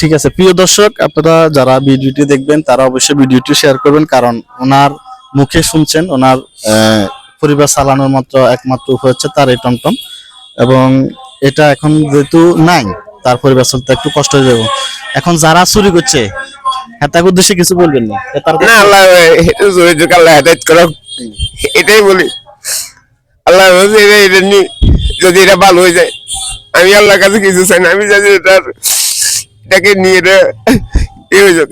ঠিক আছে, প্রিয় দর্শক, আপনারা যারা ভিডিওটি দেখবেন, তারা অবশ্যই ভিডিওটি শেয়ার করবেন, কারণ ওনার মুখে শুনছেন, ওনার পরিবার চালানোর মাত্র একমাত্র হচ্ছে তার এই টমটম। এবং এটা এখন যেহেতু নাই, তার পরিবার চলতে একটু কষ্ট হয়ে যাবে। এখন যারা চুরি করছে হ্যাঁ উদ্দেশ্যে কিছু বলবেন না। না, আল্লাহ এটাই বলি। আল্লাহ যদি এটা ভালো হয়ে যায়, আমি আল্লাহর কাছে কিছু চাই না, আমি যদি এটার এটাকে নিয়ে এ হয়ে যাক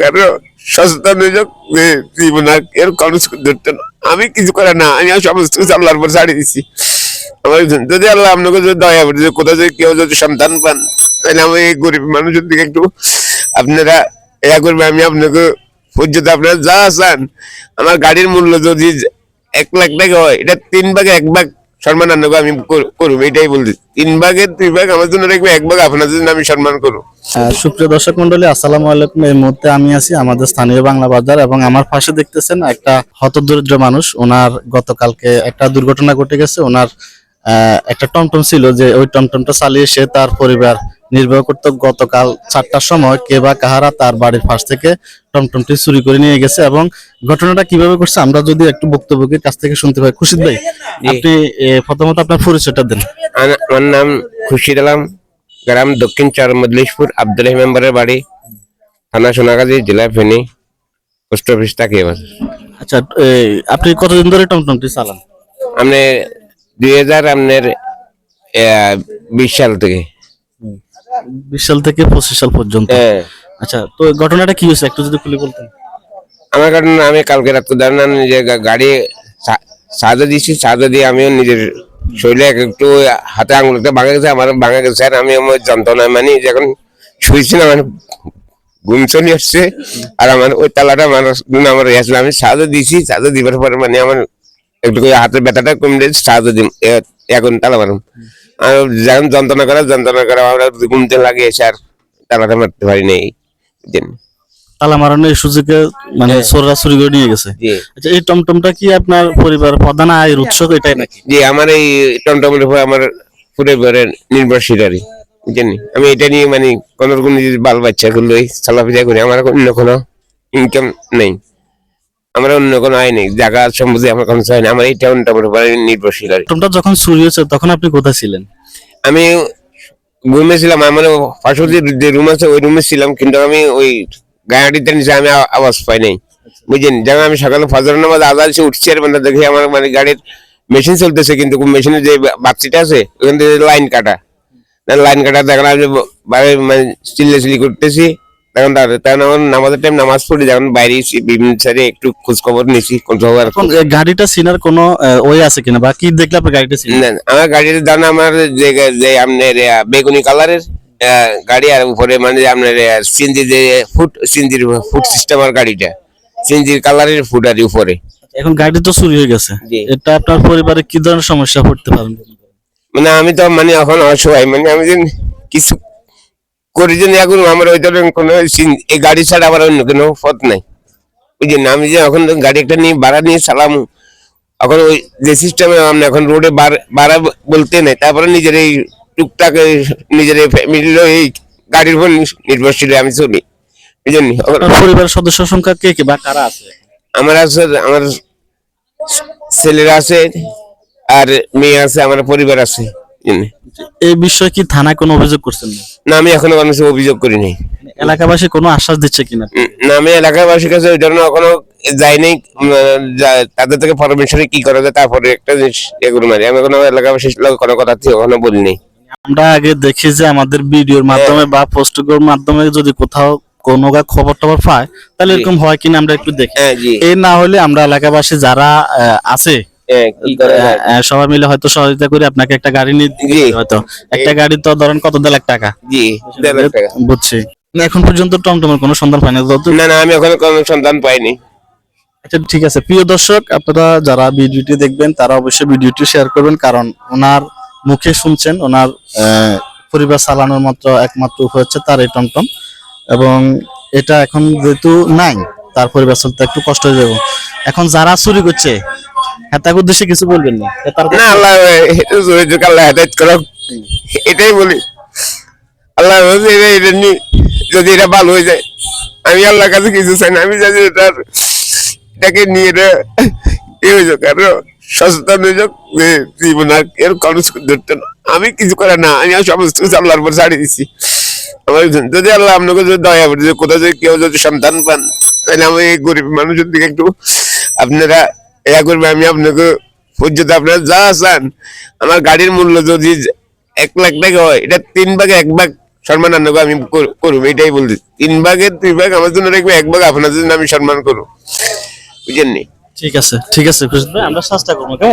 সচেতন হয়ে যাক, যে এর খরচ ধরতে না। আমি কিছু করে না, আমি সমস্ত কিছু আল্লাহর উপর ছাড়িয়ে দিচ্ছি আমার যদি আল্লাহ আপনাকে যদি দয়া করে কোথাও যদি কেউ যদি সন্তান পান, তাহলে আমি এই গরিব মানুষের দিকে একটু আপনারা ইয়া করবে আমি আপনাকে পর্যন্ত আপনারা যা চান, আমার গাড়ির মূল্য যদি এক লাখ টাকা হয়, এটা তিন ভাগে এক ভাগ সম্মান আনব আমি কর- করব এটাই বলছি তিন ভাগের দুই ভাগ আমার জন্য রাখবে এক ভাগ আপনার জন্য আমি সম্মান করব আহ, সুপ্রিয় দর্শক মন্ডলী আসসালামু আলাইকুম। এই মুহূর্তে আমি আছি আমাদের স্থানীয় বাংলা বাজার এবং আমার পাশে দেখতেছেন একটা হতদরিদ্র মানুষ। ওনার গতকালকে একটা দুর্ঘটনা ঘটে গেছে। ওনার একটা টমটম ছিল যে ওই টমটমটা চালিয়ে সে তার পরিবার নির্বাহ করতো। গতকাল চারটার সময় কে বা কাহারা তার বাড়ির পাশ থেকে টমটমটি চুরি করে নিয়ে গেছে এবং ঘটনাটা কীভাবে করছে আমরা যদি একটু বক্তব্যের কাছ থেকে শুনতে পাই। খুশিদ ভাই আপনি প্রথমত আপনার পরিচয়টা দেন। আমার নাম খুশির আলম গ্রাম দক্ষিণ চার মদলিশপুর আব্দুল মেম্বারের বাড়ি থানা সোনাগাজী জেলা ফেনী পোস্ট অফিস এবার আচ্ছা আপনি কতদিন ধরে টমটমটি চালান? আপনি দুই হাজার আপনার আহ, বিশ সাল থেকে বিশ সাল থেকে পঁচিশ সাল পর্যন্ত হ্যাঁ আচ্ছা তো ঘটনাটা কি হয়েছে একটু যদি খুলে বলতেন আমার কারণ আমি কালকে রাত্রে যে গাড়ি সাজা দিয়েছি সাজা দিয়ে আমিও নিজের শরীরে একটু হাতে আঙুলটা ভাঙা গেছে আমার ভাঙা গেছে আর আমি আমার যন্ত্রণায় মানে যখন শুয়েছি না মানে ঘুম চলে আসছে আর আমার ওই তালাটা আমার আমার আসলে আমি সাজা দিয়েছি সাজা দিবার পরে মানে আমার একটু করে হাতের ব্যথাটা কমলে দিম। এ- এখন তালা মারুম। আর যখন যন্ত্রণা করা যন্ত্রণা করা আমরা ঘুমতে লাগে এসে আর তালাটা মারতে পারি নাই। তালা সুযোগে মানে চোররা চুরি করে নিয়ে গেছে? আচ্ছা এই টমটমটা কি আপনার পরিবার প্রধান আয়ের উৎস এটাই নাকি? আমার এই টমটমের উপর আমার পুরো ঘরে নির্ভরশীল আর কি, আমি এটা নিয়ে মানে কোন রকম বাল বাচ্চা গুলো চলাফেরা করি আমার অন্য কোনো ইনকাম নেই। আমার অন্য কোনো আয় নেই জায়গা সম্বন্ধে আমার কোনো চাই না আমার এই টমটমের উপর নির্ভরশীল আর কি। যখন চুরি হয়েছে তখন আপনি কোথায় ছিলেন? আমি ঘুমেছিলাম আমার পাশে যে রুম আছে ওই রুমে ছিলাম কিন্তু আমি ওই গাড়িতে নিচে আমি আওয়াজ পাই নাই। বুঝলেন? যেমন আমি সকালে ফজর নামাজ আজাদ এসে উঠছি আর মানে দেখি আমার মানে গাড়ির মেশিন চলতেছে কিন্তু মেশিনের যে বাক্সিটা আছে ওখান থেকে লাইন কাটা। লাইন কাটা দেখলাম যে মানে চিল্লে চিল্লি করতেছি। তার- তখন নামাজের টাইম নামাজ পড়ি যখন বাইরে বিভিন্ন সাইডে একটু খোঁজ খবর নিছি কোন খবর গাড়িটা চিনার কোনো ওই আছে কিনা? বা কি দেখলে আপনি গাড়িটা না, আমার গাড়ির দাম আমার যে যে আপনার বেগুনি কালারের গাড়ি আর উপরে মানে আপনার সিনজি যে ফুট সিনজির ফুট সিস্টেম আর গাড়িটা। সিনজির কালারের ফুট আর উপরে। এখন গাড়ি তো চুরি হয়ে গেছে। এটা আপনার পরিবারে কি ধরনের সমস্যা পড়তে পারেন মানে আমি তো মানে এখন অসহায় মানে আমি কিছু করি যে এখন আমার ওই ধরনের কোনো এই গাড়ি ছাড়া আমার অন্য কোনো পথ নাই। বুঝলেন আমি যে এখন গাড়ি একটা নিয়ে ভাড়া নিয়ে চালাম এখন ওই যে সিস্টেমে আমরা এখন রোডে ভাড়া বলতে নেই তারপরে নিজের এই টুকটাক নিজের এই ফ্যামিলির এই গাড়ির উপর নির্ভরশীল আমি চলি। আপনার পরিবারের সদস্য সংখ্যা কে কে বা কারা আছে? আমার আছে আমার ছেলেরা আছে আর মেয়ে আছে আমার পরিবার আছে। এই বিষয়ে কি থানায় কোনো অভিযোগ করছেন? না না আমি এখনও কিছু অভিযোগ করি নাই এলাকাবাসী কোনো আশ্বাস দিচ্ছে কিনা? না আমি এলাকাবাসীর কাছে ওই ধরনের এখনও যাইনি উম, যা- তাদের থেকে পারমিশনে কি করা যায় তারপরে একটা জিনিস এগুলো মারি। আমি কোনো এলাকাবাসীর লোক কোনো কথা এখনও বলিনি। আমরা আগে দেখি যে আমাদের ভিডিওর মাধ্যমে বা পোস্টের মাধ্যমে যদি কোথাও কোনো খবর টবর পায় তাহলে এরকম হয় কিনা আমরা একটু দেখি। হ্যাঁ এই না হলে আমরা এলাকাবাসী যারা আছে সবাই মিলে হয়তো সহযোগিতা করে আপনাকে একটা গাড়ি নিয়ে হয়তো। একটা গাড়ি তো ধরেন কত দেড় লাখ টাকা? জি দেড় লাখ টাকা। বুঝছি। না, এখন পর্যন্ত টমটমের কোনো সন্ধান পাই না না আমি এখনও কোনো সন্ধান পাইনি। আচ্ছা ঠিক আছে। প্রিয় দর্শক আপনারা যারা ভিডিওটি দেখবেন তারা অবশ্যই ভিডিওটি শেয়ার করবেন কারণ ওনার মুখে শুনছেন ওনার আহ, পরিবার চালানোর মাত্র একমাত্র হচ্ছে তার এই টমটম। এবং এটা এখন যেহেতু নাই তার পরিবার চলতে একটু কষ্ট হয়ে যাবে। এখন যারা চুরি করছে হ্যাঁ উদ্দেশ্যে কিছু বলবেন না। না, আল্লাহ আল্লাহ হেদায়ত করো এটাই বলি। আল্লাহ এটা যদি এটা ভালো হয়ে যায়, আমি আল্লাহর কাছে কিছু চাই না, আমি চাই এটার এটাকে নিয়ে এটা এ হয়ে যাক, আরও সচেতন হয়ে যাক, যে জীবন এর খরচ ধরতে না। আমি কিছু করে না, আমি সমস্ত কিছু আল্লাহর উপর ছাড়িয়ে দিচ্ছি আমার যদি আল্লাহ আপনাকে যদি দয়া করে, যে কোথাও যদি কেউ যদি সন্তান পান, তাহলে আমি এই গরিব মানুষের দিকে একটু আপনারা এয়া করবে আমি আপনাকে পর্যন্ত আপনারা যা চান আমার গাড়ির মূল্য যদি এক লাখ টাকা হয় এটা তিন ভাগে এক ভাগ সম্মান আনব আমি করুম করব এটাই বলছি তিন ভাগে দুই ভাগ আমার জন্য রাখবে এক ভাগ আপনার জন্য আমি সম্মান করব বুঝেননি? ঠিক আছে ঠিক আছে আমরা চেষ্টা করব কেমন?